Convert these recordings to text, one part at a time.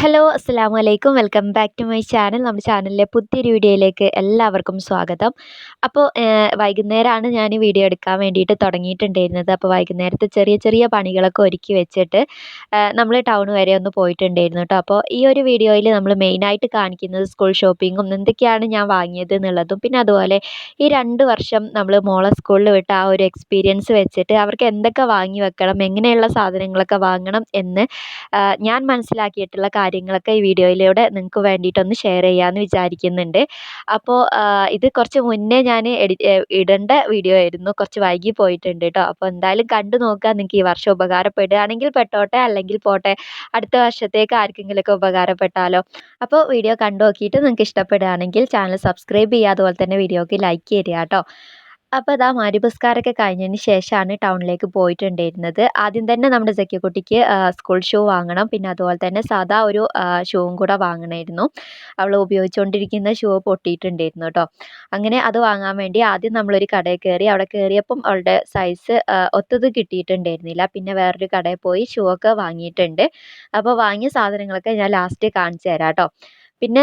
Hello അസ്സാം വലൈക്കും welcome back to my channel നമ്മുടെ ചാനലിലെ പുതിയൊരു വീഡിയോയിലേക്ക് എല്ലാവർക്കും സ്വാഗതം. അപ്പോൾ വൈകുന്നേരമാണ് ഞാൻ വീഡിയോ എടുക്കാൻ വേണ്ടിയിട്ട് തുടങ്ങിയിട്ടുണ്ടായിരുന്നത്. അപ്പോൾ വൈകുന്നേരത്തെ ചെറിയ ചെറിയ പണികളൊക്കെ ഒരുക്കി വെച്ചിട്ട് നമ്മൾ ടൗൺ വരെ ഒന്ന് പോയിട്ടുണ്ടായിരുന്നു കേട്ടോ അപ്പോൾ ഈ ഒരു വീഡിയോയിൽ നമ്മൾ മെയിനായിട്ട് കാണിക്കുന്നത് സ്കൂൾ ഷോപ്പിങ്ങും എന്തൊക്കെയാണ് ഞാൻ വാങ്ങിയത് എന്നുള്ളതും പിന്നെ അതുപോലെ ഈ രണ്ട് വർഷം നമ്മൾ മോളെ സ്കൂളിൽ വിട്ട് ആ ഒരു എക്സ്പീരിയൻസ് വെച്ചിട്ട് അവർക്ക് എന്തൊക്കെ വാങ്ങി വെക്കണം എങ്ങനെയുള്ള സാധനങ്ങളൊക്കെ വാങ്ങണം എന്ന് ഞാൻ മനസ്സിലാക്കിയിട്ടുള്ള കാര്യങ്ങളൊക്കെ ഈ വീഡിയോയിലൂടെ നിങ്ങൾക്ക് വേണ്ടിയിട്ടൊന്ന് ഷെയർ ചെയ്യാമെന്ന് വിചാരിക്കുന്നുണ്ട്. അപ്പോൾ ഇത് കുറച്ച് മുന്നേ ഞാൻ ഇടേണ്ട വീഡിയോ ആയിരുന്നു. കുറച്ച് വൈകി പോയിട്ടുണ്ട് കേട്ടോ അപ്പോൾ എന്തായാലും കണ്ടു നോക്കുക. നിങ്ങൾക്ക് ഈ വർഷം ഉപകാരപ്പെടുകയാണെങ്കിൽ പെട്ടോട്ടെ അല്ലെങ്കിൽ പോട്ടെ. അടുത്ത വർഷത്തേക്ക് ആർക്കെങ്കിലുമൊക്കെ ഉപകാരപ്പെട്ടാലോ. അപ്പോൾ വീഡിയോ കണ്ടു നോക്കിയിട്ട് നിങ്ങൾക്ക് ഇഷ്ടപ്പെടുകയാണെങ്കിൽ ചാനൽ സബ്സ്ക്രൈബ് ചെയ്യുക അതുപോലെ തന്നെ വീഡിയോക്ക് ലൈക്ക് ചെയ്യുക കേട്ടോ അപ്പോൾ അതാ മരുപുസ്കാരമൊക്കെ കഴിഞ്ഞതിന് ശേഷമാണ് ടൗണിലേക്ക് പോയിട്ടുണ്ടായിരുന്നത്. ആദ്യം തന്നെ നമ്മുടെ ജക്കിക്കുട്ടിക്ക് സ്കൂൾ ഷൂ വാങ്ങണം. പിന്നെ അതുപോലെ തന്നെ സാധാ ഒരു ഷൂവും കൂടെ വാങ്ങണമായിരുന്നു അവൾ ഉപയോഗിച്ചുകൊണ്ടിരിക്കുന്ന ഷൂ പൊട്ടിയിട്ടുണ്ടായിരുന്നു കേട്ടോ അങ്ങനെ അത് വാങ്ങാൻ വേണ്ടി ആദ്യം നമ്മളൊരു കടയിൽ കയറി അവിടെ കയറിയപ്പം അവളുടെ സൈസ് ഒത്തത് കിട്ടിയിട്ടുണ്ടായിരുന്നില്ല. പിന്നെ വേറൊരു കടയിൽ പോയി ഷൂ ഒക്കെ വാങ്ങിയിട്ടുണ്ട്. അപ്പോൾ വാങ്ങിയ സാധനങ്ങളൊക്കെ ഞാൻ ലാസ്റ്റ് കാണിച്ചു തരാം കേട്ടോ പിന്നെ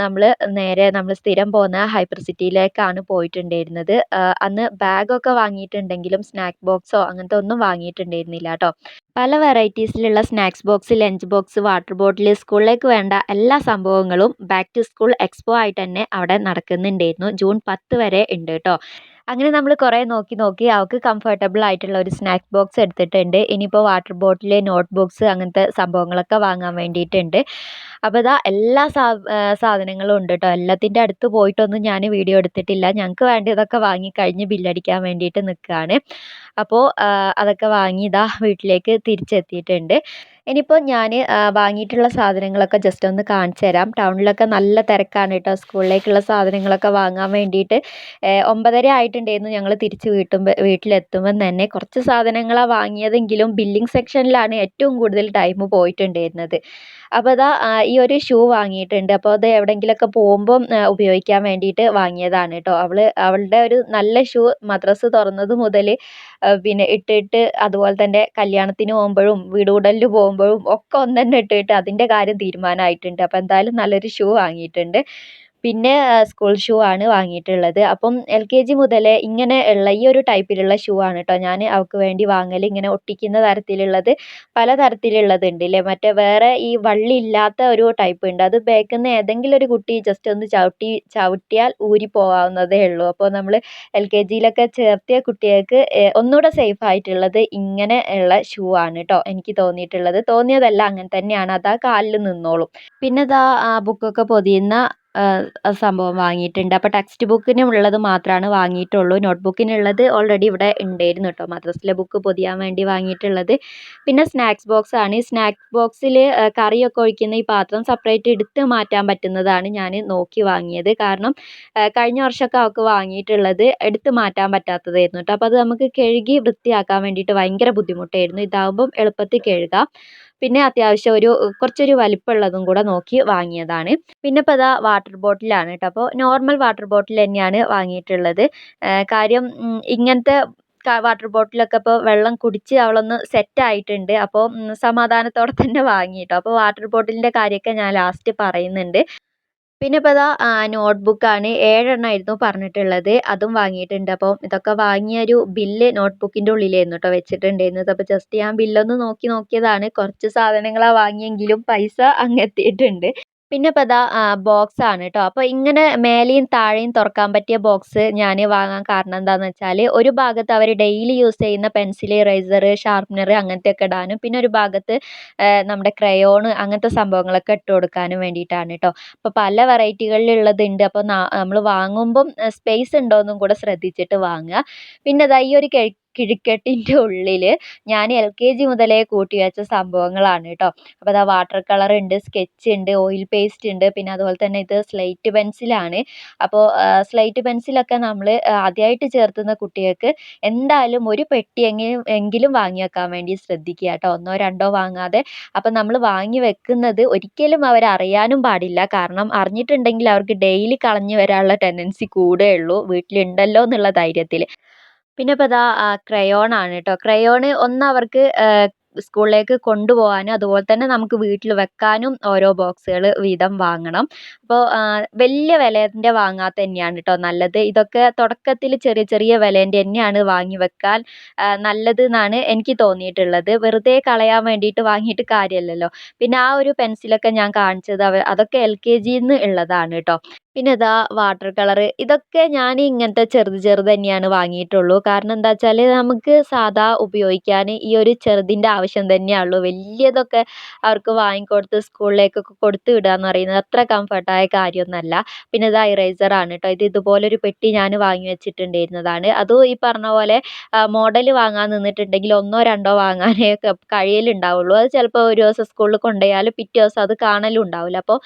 നമ്മൾ നേരെ നമ്മൾ സ്ഥിരം പോകുന്ന ഹൈപ്പർ സിറ്റിയിലേക്കാണ് പോയിട്ടുണ്ടായിരുന്നത് അന്ന് ബാഗൊക്കെ വാങ്ങിയിട്ടുണ്ടെങ്കിലും സ്നാക്ക് ബോക്സോ അങ്ങനത്തെ ഒന്നും വാങ്ങിയിട്ടുണ്ടായിരുന്നില്ല കേട്ടോ. പല വെറൈറ്റീസിലുള്ള snacks box lunch box water bottle സ്കൂളിലേക്ക് വേണ്ട എല്ലാ സംഭവങ്ങളും ബാക്ക് ടു സ്കൂൾ എക്സ്പോ ആയിട്ട് തന്നെ അവിടെ നടക്കുന്നുണ്ടായിരുന്നു. ജൂൺ പത്ത് വരെ ഉണ്ട് കേട്ടോ. അങ്ങനെ നമ്മൾ കുറേ നോക്കി നോക്കി അവൾക്ക് കംഫർട്ടബിൾ ആയിട്ടുള്ള ഒരു സ്നാക്ക് ബോക്സ് എടുത്തിട്ടുണ്ട്. ഇനിയിപ്പോൾ വാട്ടർ ബോട്ടിൽ നോട്ട് ബുക്സ് അങ്ങനത്തെ സംഭവങ്ങളൊക്കെ വാങ്ങാൻ വേണ്ടിയിട്ടുണ്ട്. അപ്പോൾ ഇതാ എല്ലാ സാ സാധനങ്ങളും ഉണ്ട് കേട്ടോ എല്ലാത്തിന്റെ അടുത്ത് പോയിട്ടൊന്നും ഞാൻ വീഡിയോ എടുത്തിട്ടില്ല. ഞങ്ങൾക്ക് വേണ്ടിയതൊക്കെ വാങ്ങി കഴിഞ്ഞ് ബില്ലടിക്കാൻ വേണ്ടിയിട്ട് നിൽക്കുകയാണ് അപ്പോൾ അതൊക്കെ വാങ്ങി ഇതാ വീട്ടിലേക്ക് തിരിച്ചെത്തിയിട്ടുണ്ട്. ഇനിയിപ്പോൾ ഞാൻ വാങ്ങിയിട്ടുള്ള സാധനങ്ങളൊക്കെ ജസ്റ്റ് ഒന്ന് കാണിച്ചു തരാം. ടൗണിലൊക്കെ നല്ല തിരക്കാണ് കേട്ടോ സ്കൂളിലേക്കുള്ള സാധനങ്ങളൊക്കെ വാങ്ങാൻ വേണ്ടിയിട്ട് ഒമ്പതര ആയിട്ടുണ്ടായിരുന്നു ഞങ്ങൾ തിരിച്ച് വീട്ടുമ്പോൾ വീട്ടിലെത്തുമ്പം തന്നെ. കുറച്ച് സാധനങ്ങളാണ് വാങ്ങിയതെങ്കിലും ബില്ലിംഗ് സെക്ഷനിലാണ് ഏറ്റവും കൂടുതൽ ടൈം പോയിട്ടുണ്ടായിരുന്നത്. അപ്പോൾ അതാ ഈ ഒരു ഷൂ വാങ്ങിയിട്ടുണ്ട്. അപ്പോൾ അത് എവിടെയെങ്കിലുമൊക്കെ പോകുമ്പം ഉപയോഗിക്കാൻ വേണ്ടിയിട്ട് വാങ്ങിയതാണ് കേട്ടോ. അവൾ അവളുടെ ഒരു നല്ല ഷൂ മദ്രസ് തുറന്നത് മുതൽ പിന്നെ ഇട്ടിട്ട് അതുപോലെ തന്നെ കല്യാണത്തിന് പോകുമ്പോഴും വീട് പോകുമ്പോഴും ഒക്കെ ഒന്ന് തന്നെ ഇട്ടിട്ട് അതിന്റെ കാര്യം തീരുമാനമായിട്ടുണ്ട്. അപ്പോൾ എന്തായാലും നല്ലൊരു ഷൂ വാങ്ങിയിട്ടുണ്ട്. പിന്നെ സ്കൂൾ ഷൂ ആണ് വാങ്ങിയിട്ടുള്ളത്. അപ്പം എൽ കെ ജി മുതലേ ഇങ്ങനെ ഉള്ള ഈ ഒരു ടൈപ്പിലുള്ള ഷൂ ആണ് കേട്ടോ ഞാൻ അവൾക്ക് വേണ്ടി വാങ്ങൽ ഇങ്ങനെ ഒട്ടിക്കുന്ന തരത്തിലുള്ളത്. പല തരത്തിലുള്ളതുണ്ട് അല്ലേ മറ്റേ വേറെ ഈ വള്ളി ഇല്ലാത്ത ഒരു ടൈപ്പ് ഉണ്ട്. അത് ബാക്കിൽ നിന്ന് ഏതെങ്കിലും ഒരു കുട്ടി ജസ്റ്റ് ഒന്ന് ചവിട്ടി ചവിട്ടിയാൽ ഊരി പോകാവുന്നതേ ഉള്ളൂ. അപ്പോൾ നമ്മൾ എൽ കെ ജിയിലൊക്കെ ചേർത്തിയ കുട്ടികൾക്ക് ഒന്നുകൂടെ സേഫ് ആയിട്ടുള്ളത് ഇങ്ങനെ ഉള്ള ഷൂ ആണ് കേട്ടോ എനിക്ക് തോന്നിയിട്ടുള്ളത്. തോന്നിയതല്ല അങ്ങനെ തന്നെയാണ്. അത് ആ കാലിൽ നിന്നോളും. പിന്നെ ഇതാ ആ ബുക്കൊക്കെ പൊതിയുന്ന സംഭവം വാങ്ങിയിട്ടുണ്ട്. അപ്പോൾ ടെക്സ്റ്റ് ബുക്കിനുള്ളത് മാത്രമാണ് വാങ്ങിയിട്ടുള്ളൂ. നോട്ട് ബുക്കിനുള്ളത് ഓൾറെഡി ഇവിടെ ഉണ്ടായിരുന്നു കേട്ടോ മദ്രസിലെ ബുക്ക് പൊതിയാൻ വേണ്ടി വാങ്ങിയിട്ടുള്ളത്. പിന്നെ സ്നാക്സ് ബോക്സ് ആണ്. ഈ സ്നാക്സ് ബോക്സിൽ കറിയൊക്കെ ഒഴിക്കുന്ന ഈ പാത്രം സെപ്പറേറ്റ് എടുത്ത് മാറ്റാൻ പറ്റുന്നതാണ് ഞാൻ നോക്കി വാങ്ങിയത്. കാരണം കഴിഞ്ഞ വർഷമൊക്കെ അവൾക്ക് വാങ്ങിയിട്ടുള്ളത് എടുത്ത് മാറ്റാൻ പറ്റാത്തതായിരുന്നു കേട്ടോ അപ്പോൾ അത് നമുക്ക് കഴുകി വൃത്തിയാക്കാൻ വേണ്ടിയിട്ട് ഭയങ്കര ബുദ്ധിമുട്ടായിരുന്നു. ഇതാകുമ്പം എളുപ്പത്തിൽ കഴുകാം. പിന്നെ അത്യാവശ്യം ഒരു കുറച്ചൊരു വലിപ്പമുള്ളതും കൂടെ നോക്കി വാങ്ങിയതാണ്. പിന്നെ ഇപ്പോൾ ഇതാ വാട്ടർ ബോട്ടിലാണ് കേട്ടോ അപ്പോൾ നോർമൽ വാട്ടർ ബോട്ടിൽ തന്നെയാണ് വാങ്ങിയിട്ടുള്ളത്. കാര്യം ഇങ്ങനത്തെ വാട്ടർ ബോട്ടിലൊക്കെ ഇപ്പോൾ വെള്ളം കുടിച്ച് അവളൊന്ന് സെറ്റ് ആയിട്ടുണ്ട്. അപ്പോൾ സമാധാനത്തോടെ തന്നെ വാങ്ങി കേട്ടോ അപ്പോൾ വാട്ടർ ബോട്ടിലിന്റെ കാര്യമൊക്കെ ഞാൻ ലാസ്റ്റ് പറയുന്നുണ്ട്. പിന്നെ ഇപ്പോൾ ഇതാ നോട്ട് ബുക്കാണ് ഏഴെണ്ണമായിരുന്നു പറഞ്ഞിട്ടുള്ളത്. അതും വാങ്ങിയിട്ടുണ്ട്. അപ്പോൾ ഇതൊക്കെ വാങ്ങിയ ഒരു ബില്ല് നോട്ട് ബുക്കിന്റെ ഉള്ളിലായിരുന്നു കേട്ടോ വെച്ചിട്ടുണ്ടായിരുന്നത്. അപ്പോൾ ജസ്റ്റ് ഞാൻ ബില്ലൊന്ന് നോക്കി നോക്കിയതാണ്. കുറച്ച് സാധനങ്ങളാണ് വാങ്ങിയെങ്കിലും പൈസ അങ്ങ് എത്തിയിട്ടുണ്ട്. പിന്നെ ഇപ്പോൾ ഇതാ ബോക്സ് ആണ് കേട്ടോ അപ്പോൾ ഇങ്ങനെ മേലെയും താഴെയും തുറക്കാൻ പറ്റിയ ബോക്സ് ഞാൻ വാങ്ങാൻ കാരണം എന്താണെന്ന് വെച്ചാൽ ഒരു ഭാഗത്ത് അവർ ഡെയിലി യൂസ് ചെയ്യുന്ന പെൻസിൽ ഇറേസർ ഷാർപ്പ്നർ അങ്ങനത്തെയൊക്കെ ഇടാനും പിന്നെ ഒരു ഭാഗത്ത് നമ്മുടെ ക്രയോണ് അങ്ങനത്തെ സംഭവങ്ങളൊക്കെ ഇട്ട് കൊടുക്കാനും വേണ്ടിയിട്ടാണ് കേട്ടോ അപ്പോൾ പല വെറൈറ്റികളിലുള്ളതുണ്ട് അപ്പോൾ നമ്മൾ വാങ്ങുമ്പം സ്പേസ് ഉണ്ടോ എന്നും കൂടെ ശ്രദ്ധിച്ചിട്ട് വാങ്ങുക. പിന്നെ ഇതാ ഈ ഒരു കിഴിക്കെട്ടിന്റെ ഉള്ളിൽ ഞാൻ എൽ കെ ജി മുതലേ കൂട്ടി വെച്ച സംഭവങ്ങളാണ് കേട്ടോ അപ്പോൾ അതാ വാട്ടർ കളർ ഉണ്ട് സ്കെച്ച് ഉണ്ട് ഓയിൽ പേസ്റ്റ് ഉണ്ട് പിന്നെ അതുപോലെ തന്നെ ഇത് സ്ലൈറ്റ് പെൻസിലാണ്. അപ്പോൾ സ്ലൈറ്റ് പെൻസിലൊക്കെ നമ്മൾ ആദ്യമായിട്ട് ചേർത്തുന്ന കുട്ടികൾക്ക് എന്തായാലും ഒരു പെട്ടി എങ്കിലും എങ്കിലും വാങ്ങി വെക്കാൻ വേണ്ടി ശ്രദ്ധിക്കുക കേട്ടോ ഒന്നോ രണ്ടോ വാങ്ങാതെ അപ്പോൾ നമ്മൾ വാങ്ങി വെക്കുന്നത് ഒരിക്കലും അവർ അറിയാനും പാടില്ല. കാരണം അറിഞ്ഞിട്ടുണ്ടെങ്കിൽ അവർക്ക് ഡെയിലി കളഞ്ഞു വരാനുള്ള ടെൻഡൻസി കൂടെയുള്ളൂ വീട്ടിലുണ്ടല്ലോ എന്നുള്ള ധൈര്യത്തിൽ പിന്നെ ഇപ്പോൾ ഇതാ ക്രയോൺ ആണ് കേട്ടോ ക്രയോണ് ഒന്ന് അവർക്ക് സ്കൂളിലേക്ക് കൊണ്ടുപോകാനും അതുപോലെ തന്നെ നമുക്ക് വീട്ടിൽ വെക്കാനും ഓരോ ബോക്സുകൾ വീതം വാങ്ങണം. അപ്പോൾ വലിയ വിലേന്റെ വാങ്ങാത്ത തന്നെയാണ് കേട്ടോ നല്ലത്. ഇതൊക്കെ തുടക്കത്തിൽ ചെറിയ ചെറിയ വിലേന്റെ തന്നെയാണ് വാങ്ങി വെക്കാൻ നല്ലത് എന്നാണ് എനിക്ക് തോന്നിയിട്ടുള്ളത്. വെറുതെ കളയാൻ വേണ്ടിയിട്ട് വാങ്ങിയിട്ട് കാര്യമില്ലല്ലോ പിന്നെ ആ ഒരു പെൻസിലൊക്കെ ഞാൻ കാണിച്ചത് അതൊക്കെ എൽ കെ ജിയിൽ നിന്ന് ഉള്ളതാണ് കേട്ടോ പിന്നെ ഇതാ വാട്ടർ കളർ ഇതൊക്കെ ഞാൻ ഇങ്ങനത്തെ ചെറുത് ചെറുത് തന്നെയാണ് വാങ്ങിയിട്ടുള്ളൂ. കാരണം എന്താ വെച്ചാൽ നമുക്ക് സാധാ ഉപയോഗിക്കാൻ ഈ ഒരു ചെറുതിന്റെ ആവശ്യം തന്നെയുള്ളൂ വലിയതൊക്കെ അവർക്ക് വാങ്ങിക്കൊടുത്ത് സ്കൂളിലേക്കൊക്കെ കൊടുത്ത് വിടുക എന്ന് പറയുന്നത് അത്ര കംഫർട്ടായ കാര്യമൊന്നുമല്ല പിന്നെ ഇതാ ഇറേസർ ആണ് കേട്ടോ ഇത് ഇതുപോലൊരു പെട്ടി ഞാൻ വാങ്ങി വെച്ചിട്ടുണ്ടായിരുന്നതാണ്. അതും ഈ പറഞ്ഞ പോലെ മോഡൽ വാങ്ങാൻ നിന്നിട്ടുണ്ടെങ്കിൽ ഒന്നോ രണ്ടോ വാങ്ങാനേ കഴിയലുണ്ടാവുള്ളൂ. അത് ചിലപ്പോൾ ഒരു ദിവസം സ്കൂളിൽ കൊണ്ടുപോയാൽ പിറ്റേ ദിവസം അത് കാണലും ഉണ്ടാവില്ല അപ്പോൾ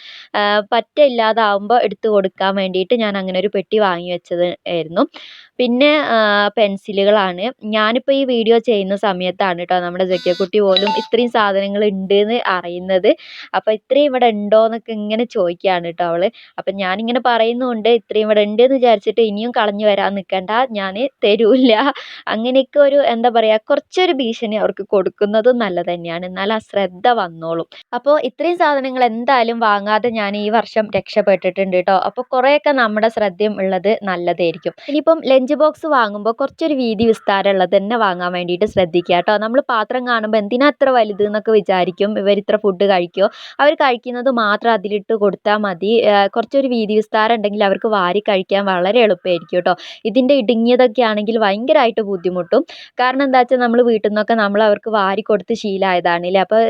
പറ്റ ഇല്ലാതാവുമ്പോൾ എടുത്ത് കൊടുക്കാൻ വേണ്ടിയിട്ട് ഞാൻ അങ്ങനെ ഒരു പെട്ടി വാങ്ങി വെച്ചത് ആയിരുന്നു. പിന്നെ പെൻസിലുകളാണ്. ഞാനിപ്പോൾ ഈ വീഡിയോ ചെയ്യുന്ന സമയത്താണ് കേട്ടോ നമ്മുടെ ജക്കിയക്കുട്ടി പോലും ഇത്രയും സാധനങ്ങൾ ഉണ്ട് എന്ന് അറിയുന്നത്. അപ്പോൾ ഇത്രയും ഇവിടെ ഉണ്ടോ എന്നൊക്കെ ഇങ്ങനെ ചോദിക്കുകയാണ് കേട്ടോ അവൾ അപ്പം ഞാനിങ്ങനെ പറയുന്നുണ്ട് ഇത്രയും ഇവിടെ ഉണ്ട് എന്ന് വിചാരിച്ചിട്ട് ഇനിയും കളഞ്ഞു വരാൻ നിൽക്കണ്ട ഞാൻ തരൂല്ല. അങ്ങനെയൊക്കെ ഒരു എന്താ പറയുക കുറച്ചൊരു ഭീഷണി അവർക്ക് കൊടുക്കുന്നതും നല്ലത് തന്നെയാണ്. എന്നാൽ ആ ശ്രദ്ധ വന്നോളും. അപ്പോൾ ഇത്രയും സാധനങ്ങൾ എന്തായാലും വാങ്ങാതെ ഞാൻ ഈ വർഷം രക്ഷപ്പെട്ടിട്ടുണ്ട് കേട്ടോ അപ്പോൾ കുറേയൊക്കെ നമ്മുടെ ശ്രദ്ധയും ഉള്ളത് നല്ലതായിരിക്കും. ഇനിയിപ്പം ലഞ്ച് ബോക്സ് വാങ്ങുമ്പോൾ കുറച്ചൊരു വീതി വിസ്താരം ഉള്ളത് തന്നെ വാങ്ങാൻ വേണ്ടിയിട്ട് ശ്രദ്ധിക്കുക കേട്ടോ. നമ്മൾ പാത്രം കാണുമ്പോൾ എന്തിനാ അത്ര വലുത് എന്നൊക്കെ വിചാരിക്കും. ഇവർ ഇത്ര ഫുഡ് കഴിക്കുമോ അവർ കഴിക്കുന്നത് മാത്രം അതിലിട്ട് കൊടുത്താൽ മതി. കുറച്ചൊരു വീതി വിസ്താരം ഉണ്ടെങ്കിൽ അവർക്ക് വാരി കഴിക്കാൻ വളരെ എളുപ്പമായിരിക്കും കേട്ടോ. ഇതിന്റെ ഇടുങ്ങിയതൊക്കെ ആണെങ്കിൽ ഭയങ്കരമായിട്ട് ബുദ്ധിമുട്ടും. കാരണം എന്താ വെച്ചാൽ നമ്മൾ വീട്ടിൽ നിന്നൊക്കെ നമ്മൾ അവർക്ക് വാരി കൊടുത്ത് ശീലമായതാണ് അല്ലേ അപ്പോൾ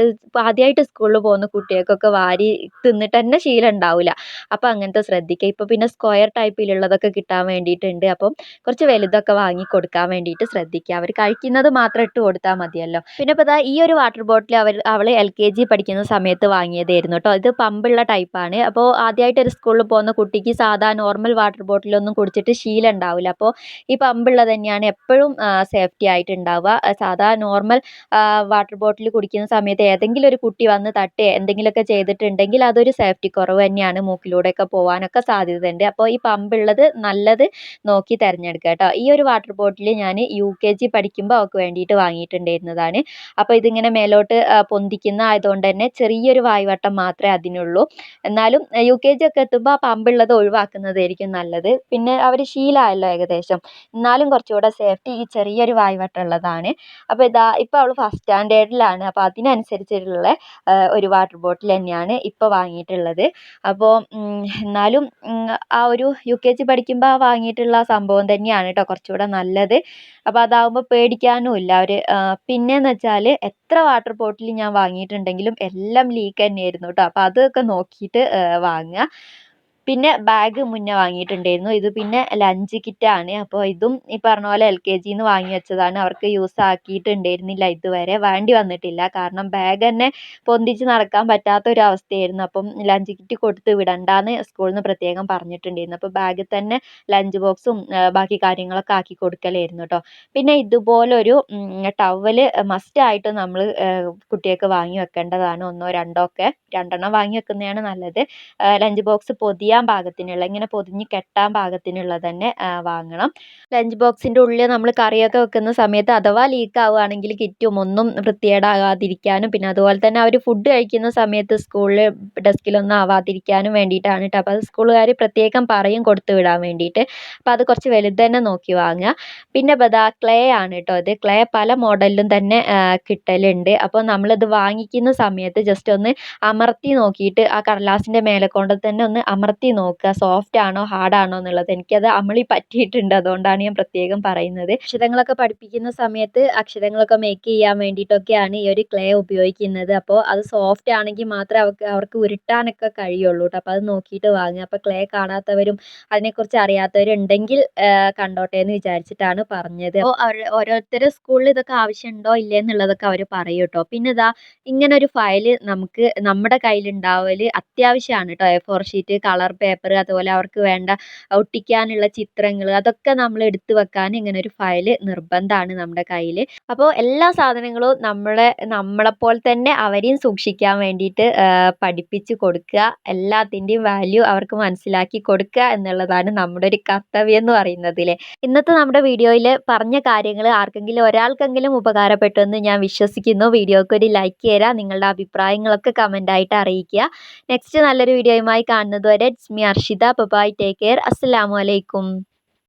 ആദ്യമായിട്ട് സ്കൂളിൽ പോകുന്ന കുട്ടികൾക്കൊക്കെ വാരി തിന്നിട്ട് തന്നെ ശീലം ഉണ്ടാവില്ല. അപ്പോൾ അങ്ങനത്തെ ശ്രദ്ധിക്കുക. ഇപ്പോൾ പിന്നെ സ്ക്വയർ ടൈപ്പിലുള്ളതൊക്കെ കിട്ടാൻ വേണ്ടിയിട്ടുണ്ട്. അപ്പം കുറച്ച് വലുതൊക്കെ വാങ്ങി കൊടുക്കാൻ വേണ്ടിയിട്ട് ശ്രദ്ധിക്കുക. അവർ കഴിക്കുന്നത് മാത്രം ഇട്ട് കൊടുത്താൽ മതിയല്ലോ. പിന്നെ ഇപ്പോൾ ഈ ഒരു വാട്ടർ ബോട്ടിൽ അവർ അവൾ എൽ കെ ജി പഠിക്കുന്ന സമയത്ത് വാങ്ങിയതായിരുന്നു കേട്ടോ ഇത് പമ്പുള്ള ടൈപ്പാണ് അപ്പോൾ ആദ്യമായിട്ട് ഒരു സ്കൂളിൽ പോകുന്ന കുട്ടിക്ക് സാധാ നോർമൽ വാട്ടർ ബോട്ടിലൊന്നും കുടിച്ചിട്ട് ശീലം ഉണ്ടാവില്ല അപ്പോൾ ഈ പമ്പുള്ളത് തന്നെയാണ് എപ്പോഴും സേഫ്റ്റി ആയിട്ട് ഉണ്ടാവുക. സാധാ നോർമൽ വാട്ടർ ബോട്ടിൽ കുടിക്കുന്ന സമയത്ത് ഏതെങ്കിലും ഒരു കുട്ടി വന്ന് തട്ടി എന്തെങ്കിലുമൊക്കെ ചെയ്തിട്ടുണ്ടെങ്കിൽ അതൊരു സേഫ്റ്റി കുറവ് തന്നെയാണ്. മൂക്കിലൂടെയൊക്കെ പോകാനൊക്കെ സാധ്യതയുണ്ട്. അപ്പോൾ ഈ പമ്പുള്ളത് നല്ലത് നോക്കി തിരഞ്ഞെടുക്കുക. കേട്ടോ ഈ ഒരു വാട്ടർ ബോട്ടിൽ ഞാൻ യു കെ ജി പഠിക്കുമ്പോൾ അവൾക്ക് വേണ്ടിയിട്ട് വാങ്ങിയിട്ടുണ്ടായിരുന്നതാണ്. അപ്പോൾ ഇതിങ്ങനെ മേലോട്ട് പൊന്തിക്കുന്ന ആയതുകൊണ്ട് തന്നെ ചെറിയൊരു വായുവട്ടം മാത്രമേ അതിനുള്ളൂ. എന്നാലും യു കെ ജി ഒക്കെ എത്തുമ്പോൾ ആ പമ്പുള്ളത് ഒഴിവാക്കുന്നതായിരിക്കും നല്ലത്. പിന്നെ അവർ ശീലമായല്ലോ ഏകദേശം. എന്നാലും കുറച്ചുകൂടെ സേഫ്റ്റി ഈ ചെറിയൊരു വായുവട്ടം ഉള്ളതാണ്. അപ്പോൾ ഇതാ ഇപ്പോൾ അവൾ ഫസ്റ്റ് സ്റ്റാൻഡേർഡിലാണ് അപ്പോൾ അതിനനുസരിച്ചിട്ടുള്ള ഒരു വാട്ടർ ബോട്ടിൽ തന്നെയാണ് ഇപ്പോൾ വാങ്ങിയിട്ടുള്ളത്. അപ്പോൾ എന്നാലും ആ ഒരു യു കെ ജി പഠിക്കുമ്പോൾ വാങ്ങിയിട്ടുള്ള സംഭവം തന്നെയാണ് കേട്ടോ കുറച്ചുകൂടെ നല്ലത്. അപ്പോൾ അതാവുമ്പോൾ പേടിക്കാനും ഇല്ല. അവർ പിന്നെയെന്ന് വെച്ചാൽ എത്ര വാട്ടർ ബോട്ടിൽ ഞാൻ വാങ്ങിയിട്ടുണ്ടെങ്കിലും എല്ലാം ലീക്ക് തന്നെയായിരുന്നു കേട്ടോ അപ്പോൾ അതൊക്കെ നോക്കിയിട്ട് വാങ്ങുക. പിന്നെ ബാഗ് മുന്നേ വാങ്ങിയിട്ടുണ്ടായിരുന്നു. ഇത് പിന്നെ ലഞ്ച് കിറ്റാണ് അപ്പോൾ ഇതും ഈ പറഞ്ഞ പോലെ എൽ കെ ജിയിൽ നിന്ന് വാങ്ങി വെച്ചതാണ്. അവർക്ക് യൂസ് ആക്കിയിട്ടുണ്ടായിരുന്നില്ല ഇതുവരെ. വേണ്ടി വന്നിട്ടില്ല. കാരണം ബാഗ് തന്നെ പൊന്തിച്ച് നടക്കാൻ പറ്റാത്ത ഒരു അവസ്ഥയായിരുന്നു അപ്പം ലഞ്ച് കിറ്റ് കൊടുത്ത് വിടണ്ടാന്ന് സ്കൂളിൽ നിന്ന് പ്രത്യേകം പറഞ്ഞിട്ടുണ്ടായിരുന്നു. അപ്പോൾ ബാഗിൽ തന്നെ ലഞ്ച് ബോക്സും ബാക്കി കാര്യങ്ങളൊക്കെ ആക്കി കൊടുക്കലായിരുന്നു കേട്ടോ പിന്നെ ഇതുപോലൊരു ടവൽ മസ്റ്റായിട്ട് നമ്മൾ കുട്ടികൾക്ക് വാങ്ങി വെക്കേണ്ടതാണ്. ഒന്നോ രണ്ടോ ഒക്കെ. രണ്ടെണ്ണം വാങ്ങി വെക്കുന്നതാണ് നല്ലത്. ലഞ്ച് ബോക്സ് പൊതിയാൻ പാകത്തിനുള്ള ഇങ്ങനെ പൊതിഞ്ഞ് കെട്ടാൻ പാകത്തിനുള്ളത് തന്നെ വാങ്ങണം. ലഞ്ച് ബോക്സിന്റെ ഉള്ളിൽ നമ്മൾ കറിയൊക്കെ വെക്കുന്ന സമയത്ത് അഥവാ ലീക്ക് ആവുകയാണെങ്കിൽ കിറ്റും ഒന്നും വൃത്തികേടാകാതിരിക്കാനും പിന്നെ അതുപോലെ തന്നെ അവർ ഫുഡ് കഴിക്കുന്ന സമയത്ത് സ്കൂളിൽ ഡെസ്കിലൊന്നും ആവാതിരിക്കാനും വേണ്ടിയിട്ടാണ് കേട്ടോ അപ്പോൾ അത് സ്കൂളുകാർ പ്രത്യേകം പറയും കൊടുത്തു വിടാൻ വേണ്ടിയിട്ട്. അപ്പോൾ അത് കുറച്ച് വലുത് തന്നെ നോക്കി വാങ്ങുക. പിന്നെ ബദാ ക്ലേ ആണ് കേട്ടോ ഇത്. ക്ലേ പല മോഡലിലും തന്നെ കിട്ടലുണ്ട്. അപ്പോൾ നമ്മളിത് വാങ്ങിക്കുന്ന സമയത്ത് ജസ്റ്റ് ഒന്ന് അമർത്തി നോക്കിയിട്ട് ആ കടലാസിന്റെ മേലെ കൊണ്ട് തന്നെ ഒന്ന് അമർത്തി നോക്കുക. സോഫ്റ്റ് ആണോ ഹാർഡ് ആണോ എന്നുള്ളത് എനിക്കത് അമളി പറ്റിയിട്ടുണ്ട്. അതുകൊണ്ടാണ് ഞാൻ പ്രത്യേകം പറയുന്നത്. അക്ഷരങ്ങളൊക്കെ പഠിപ്പിക്കുന്ന സമയത്ത് അക്ഷരങ്ങളൊക്കെ മേക്ക് ചെയ്യാൻ വേണ്ടിയിട്ടൊക്കെയാണ് ഈ ഒരു ക്ലേ ഉപയോഗിക്കുന്നത്. അപ്പോൾ അത് സോഫ്റ്റ് ആണെങ്കിൽ മാത്രമേ അവർക്ക് അവർക്ക് ഉരുട്ടാനൊക്കെ കഴിയുള്ളൂ കേട്ടോ അപ്പോൾ അത് നോക്കിയിട്ട് വാങ്ങുക. അപ്പോൾ ക്ലേ കാണാത്തവരും അതിനെക്കുറിച്ച് അറിയാത്തവരും ഉണ്ടെങ്കിൽ കണ്ടോട്ടെ എന്ന് വിചാരിച്ചിട്ടാണ് പറഞ്ഞത്. അപ്പോൾ ഓരോരുത്തരും സ്കൂളിൽ ഇതൊക്കെ ആവശ്യമുണ്ടോ ഇല്ലേ എന്നുള്ളതൊക്കെ അവർ പറയും കേട്ടോ പിന്നെ ഇതാ ഇങ്ങനെ ഒരു ഫയൽ നമുക്ക് നമ്മുടെ കയ്യിലുണ്ടാവൽ അത്യാവശ്യമാണ് കേട്ടോ A four sheet colour paper അതുപോലെ അവർക്ക് വേണ്ട ഒട്ടിക്കാനുള്ള ചിത്രങ്ങൾ അതൊക്കെ നമ്മൾ എടുത്തു വെക്കാൻ ഇങ്ങനെ ഒരു ഫയൽ നിർബന്ധമാണ് നമ്മുടെ കയ്യിൽ അപ്പോൾ എല്ലാ സാധനങ്ങളും നമ്മളെ നമ്മളെപ്പോലെ തന്നെ അവരെയും സൂക്ഷിക്കാൻ വേണ്ടിയിട്ട് പഠിപ്പിച്ച് കൊടുക്കുക. എല്ലാത്തിന്റെയും വാല്യൂ അവർക്ക് മനസ്സിലാക്കി കൊടുക്കുക എന്നുള്ളതാണ് നമ്മുടെ ഒരു കർത്തവ്യം എന്ന് പറയുന്നതിലെ. ഇന്നത്തെ നമ്മുടെ വീഡിയോയിൽ പറഞ്ഞ കാര്യങ്ങൾ ആർക്കെങ്കിലും ഒരാൾക്കെങ്കിലും ഉപകാരപ്പെട്ടു എന്ന് ഞാൻ വിശ്വസിക്കുന്നു. വീഡിയോക്ക് ഒരു ലൈക്ക് തരാം നിങ്ങളുടെ അഭിപ്രായങ്ങളൊക്കെ കമന്റായിട്ട് അറിയിക്കുക. നെക്സ്റ്റ് നല്ലൊരു വീഡിയോയുമായി കാണുന്നത് വരെ it's me Arshitha bye bye take care അസ്സലാമു അലൈക്കും